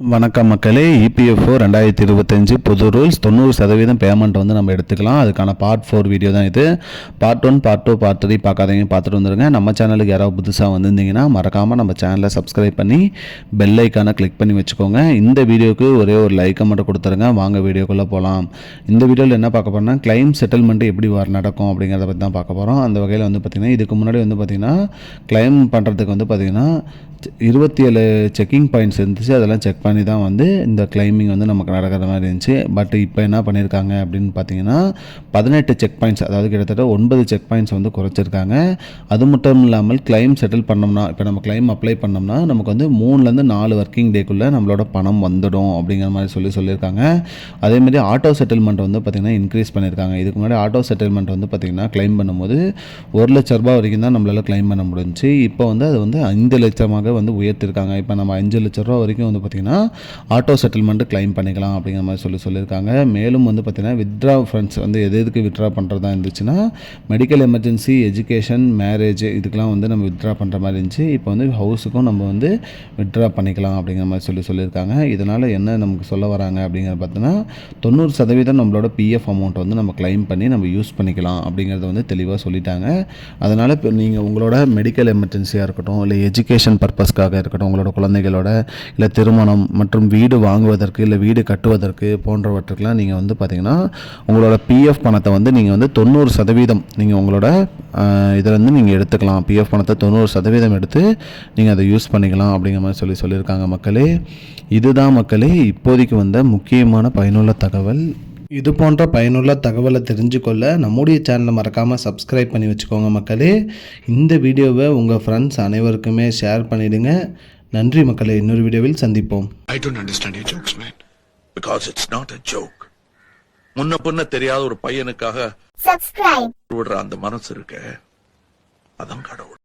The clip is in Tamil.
வணக்கம் மக்களே இபிஎஃப்ஓ ரெண்டாயிரத்தி இருபத்தஞ்சு புது ரூல்ஸ் தொண்ணூறு சதவீதம் பேமெண்ட் வந்து நம்ம எடுத்துக்கலாம். அதுக்கான பார்ட் ஃபோர் வீடியோ தான் இது. Part one part two part three பார்க்காதீங்க பார்த்துட்டு வந்துருங்க. நம்ம சேனலுக்கு யாராவது புதுசாக வந்திருந்தீங்கன்னா மறக்காமல் நம்ம சேனலை சப்ஸ்கிரைப் பண்ணி பெல் ஐக்கானை கிளிக் பண்ணி வச்சுக்கோங்க. இந்த வீடியோக்கு ஒரே ஒரு லைக்கை மட்டும் கொடுத்துருங்க. வாங்க வீடியோக்குள்ளே போகலாம் இந்த வீடியோவில் என்ன பார்க்க போகிறோம்னா கிளைம் செட்டில்மெண்ட் எப்படி வர நடக்கும் அப்படிங்கிறத பற்றி தான் பார்க்க போகிறோம் அந்த வகையில் வந்து பார்த்திங்கன்னா இதுக்கு முன்னாடி வந்து பார்த்திங்கன்னா கிளைம் பண்ணுறதுக்கு வந்து பார்த்திங்கன்னா இருபத்தி ஏழு செக்கிங் பாயிண்ட்ஸ் இருந்துச்சு. அதெல்லாம் செக் பண்ணி தான் வந்து இந்த கிளைமிங் வந்து நமக்கு நடக்கிற மாதிரி இருந்துச்சு. பட் இப்போ என்ன பண்ணியிருக்காங்க அப்படின்னு பார்த்தீங்கன்னா பதினெட்டு செக் பாயிண்ட்ஸ் அதாவது கிட்டத்தட்ட ஒன்பது செக் பாயிண்ட்ஸ் வந்து குறைச்சிருக்காங்க. அது மட்டும் இல்லாமல் கிளைம் செட்டில் பண்ணோம்னா இப்போ நம்ம கிளைம் அப்ளை பண்ணோம்னா நமக்கு வந்து மூணுலேருந்து நாலு ஒர்க்கிங் டேக்குள்ளே நம்மளோட பணம் வந்துடும் அப்படிங்கிற மாதிரி சொல்லி சொல்லியிருக்காங்க. அதேமாதிரி ஆட்டோ செட்டில்மெண்ட் வந்து பார்த்திங்கன்னா இன்க்ரீஸ் பண்ணியிருக்காங்க இதுக்கு முன்னாடி ஆட்டோ செட்டில்மெண்ட் வந்து பார்த்திங்கன்னா கிளைம் பண்ணும்போது ஒரு லட்ச ரூபா வரைக்கும் தான் நம்மளால் கிளைம் பண்ண முடிஞ்சுச்சு. இப்போ வந்து அது வந்து ஐந்து லட்சமாக வந்து உயர்த்திருக்காங்க. இப்போ நம்ம அஞ்சு லட்ச ரூபா வரைக்கும் வந்து பார்த்திங்கன்னா ஆட்டோ செட்டில்மெண்ட்டு கிளைம் பண்ணிக்கலாம் அப்படிங்கிற மாதிரி சொல்லி சொல்லியிருக்காங்க. மேலும் வந்து பார்த்திங்கன்னா வித்ட்ரா ஃபண்ட்ஸ் வந்து எது எதுக்கு வித்ட்ரா பண்ணுறதா இருந்துச்சுன்னா மெடிக்கல் எமர்ஜென்சி எஜுகேஷன் மேரேஜ் இதுக்கெலாம் வந்து நம்ம வித்ட்ரா பண்ணுற மாதிரி இருந்துச்சு. இப்போ வந்து ஹவுஸுக்கும் நம்ம வந்து வித்ட்ரா பண்ணிக்கலாம் அப்படிங்கிற மாதிரி சொல்லி சொல்லியிருக்காங்க. இதனால் என்ன நமக்கு சொல்ல வராங்க அப்படிங்கிறத பார்த்தீங்கன்னா தொண்ணூறு சதவீதம் நம்மளோட பிஎஃப் அமௌண்ட் வந்து நம்ம கிளைம் பண்ணி நம்ம யூஸ் பண்ணிக்கலாம் அப்படிங்கிறத வந்து தெளிவாக சொல்லிட்டாங்க. அதனால் இப்போ நீங்கள் உங்களோட மெடிக்கல் எமர்ஜென்சியாக இருக்கட்டும் இல்லை எஜுகேஷன் பர்பஸ்க்காக இருக்கட்டும் உங்களோட குழந்தைகளோட இல்லை திருமணம் மற்றும் வீடு வாங்குவதற்கு இல்லை வீடு கட்டுவதற்கு போன்றவற்றுக்கெலாம் நீங்கள் வந்து பார்த்தீங்கன்னா உங்களோட பிஎஃப் பணத்தை வந்து நீங்கள் வந்து தொண்ணூறு சதவீதம் நீங்கள் உங்களோட இதிலேருந்து வந்து நீங்கள் எடுத்துக்கலாம். பிஎஃப் பணத்தை தொண்ணூறு சதவீதம் எடுத்து நீங்கள் அதை யூஸ் பண்ணிக்கலாம் அப்படிங்கிற மாதிரி சொல்லி சொல்லியிருக்காங்க மக்களே. இதுதான் மக்களே இப்போதைக்கு வந்த முக்கியமான பயனுள்ள தகவல். இது போன்ற பயனுள்ள தகவலை தெரிஞ்சுக்கொள்ள நம்முடைய சேனலை மறக்காமல் சப்ஸ்கிரைப் பண்ணி வச்சுக்கோங்க மக்களே. இந்த வீடியோவை உங்கள் ஃப்ரெண்ட்ஸ் அனைவருக்குமே ஷேர் பண்ணிவிடுங்க நன்றி மக்களே இன்னொரு வீடியோவில் சந்திப்போம் I don't understand your jokes, man. Because it's not a joke. முன்ன பின்ன தெரியாத ஒரு பையனுக்காக subscribe விடுற அந்த மனசு இருக்க அதான் கடவுள்